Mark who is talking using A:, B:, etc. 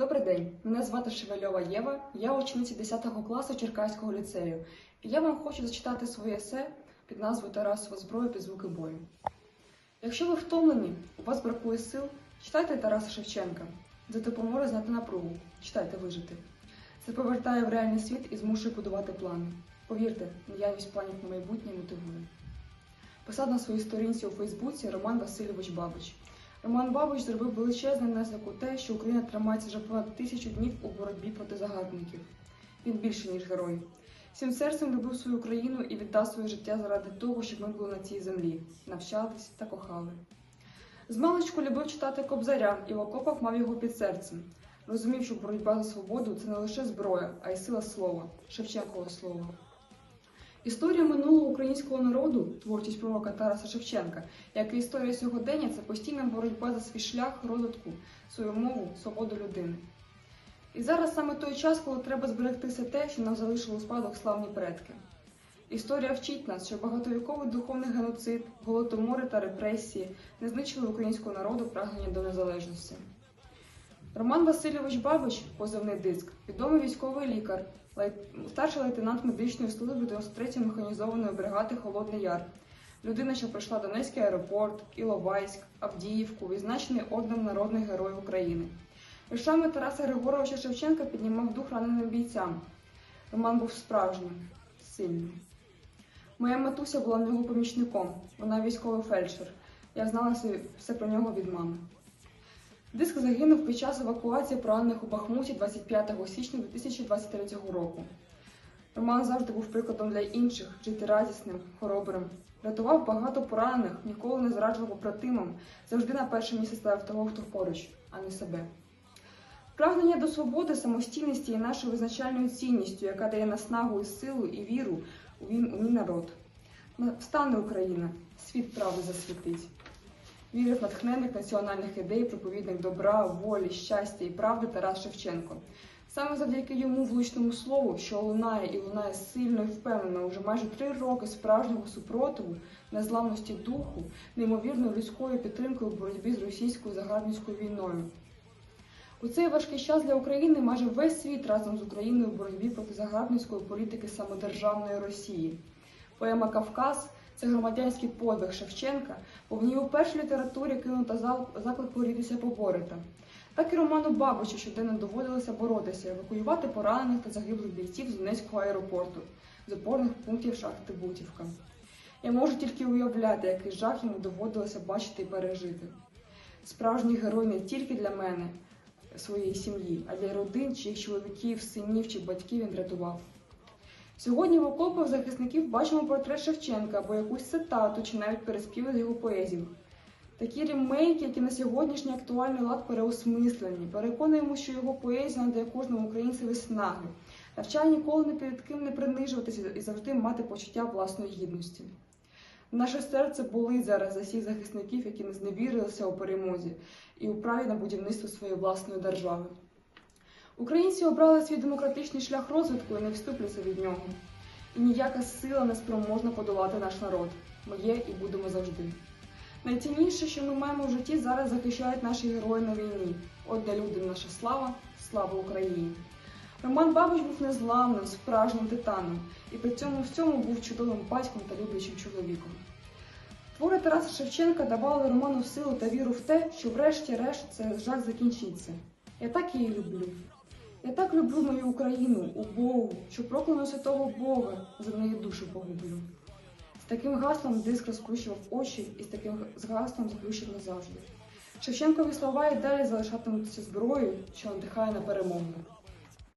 A: Добрий день, мене звати Шевельова Єва, я учениця 10 класу Черкаського ліцею. І я вам хочу зачитати своє есе під назвою Тарасова зброя під звуки бою. Якщо ви втомлені, у вас бракує сил, читайте Тараса Шевченка. Це допоможе знати напругу, читайте вижити. Це повертає в реальний світ і змушує будувати плани. Повірте, наявність планів на майбутнє мотивує. Писав на своїй сторінці у Фейсбуці Роман Васильович Бабич. Роман Бабич зробив величезний внесок у те, що Україна тримається вже понад тисячу днів у боротьбі проти загарбників. Він більше, ніж герой. Всім серцем любив свою країну і віддав своє життя заради того, щоб ми були на цій землі, навчались та кохали. Змалечку любив читати Кобзаря і в окопах мав його під серцем. Розумів, що боротьба за свободу це не лише зброя, а й сила слова, Шевченкове слово. Історія минулого українського народу, творчість пророка Тараса Шевченка, як і історія сьогодення, це постійна боротьба за свій шлях розвитку, свою мову, свободу людини. І зараз саме той час, коли треба зберегти все те, що нам залишили у спадок славні предки. Історія вчить нас, що багатовіковий духовний геноцид, голодомори та репресії не знищили українського народу прагнення до незалежності. Роман Васильович Бабич, позивний диск, відомий військовий лікар, старший лейтенант медичної служби 93-ї механізованої бригади Холодний Яр. Людина, що пройшла Донецький аеропорт, Іловайськ, Авдіївку, відзначений орденом народних героїв України. Віршами Тараса Григоровича Шевченка піднімав дух раненим бійцям. Роман був справжнім, сильним. Моя матуся була в нього помічником, вона військовий фельдшер. Я знала все про нього від мами. Диск загинув під час евакуації поранених у Бахмуті 25 січня 2023 року. Роман завжди був прикладом для інших, жити радісним, хоробрим. Рятував багато поранених, ніколи не зраджував побратимам, завжди на перше місце ставив того, хто поруч, а не себе. Прагнення до свободи, самостійності є нашою визначальною цінністю, яка дає наснагу і силу і віру у мій народ. Встане Україна, світ правди засвітить. Вірив натхненник національних ідей, проповідник добра, волі, щастя і правди Тарас Шевченко. Саме завдяки йому влучному слову, що лунає і лунає сильно і впевнено уже майже три роки справжнього супротиву, незламності духу, неймовірною людською підтримкою в боротьбі з російською загарбницькою війною. У цей важкий час для України майже весь світ разом з Україною в боротьбі проти загарбницької політики самодержавної Росії. Поема Кавказ це громадянський подвиг Шевченка, бо в ній у першій літературі кинута зал- заклик борітися поборете. Так і Роману Бабичу щоденно доводилося боротися, евакуювати поранених та загиблих бійців з Донецького аеропорту, з опорних пунктів шахти Бутівка. Я можу тільки уявляти, який жах йому доводилося бачити і пережити. Справжній герой не тільки для мене, своєї сім'ї, а для родин, чиїх чоловіків, синів чи батьків він рятував. Сьогодні в окопах захисників бачимо портрет Шевченка або якусь цитату чи навіть переспіви з його поезів. Такі ремейки, які на сьогоднішній актуальний лад переосмислені, переконуємо, що його поезія надає кожному українцеві снаги, навчає ніколи ні перед ким не принижуватися і завжди мати почуття власної гідності. Наше серце болить зараз за всіх захисників, які не зневірилися у перемозі і у праві на будівництво своєї власної держави. Українці обрали свій демократичний шлях розвитку і не вступляться від нього. І ніяка сила не спроможна подолати наш народ. Ми є і будемо завжди. Найцінніше, що ми маємо в житті, зараз захищають наші герої на війні. От для людей наша слава, слава Україні. Роман Бабич був незламним, справжнім титаном, і при цьому всьому був чудовим батьком та люблячим чоловіком. Твори Тараса Шевченка давали Роману силу та віру в те, що врешті-решт це жаль закінчиться. Я так її люблю. Так люблю мою Україну, убогу, що прокляну святого Бога за неї душу погублю. З таким гаслом диск розплющував очі і з таким гаслом заплющив назавжди. Шевченкові слова і далі залишатимуться зброєю, що надихає на перемогу.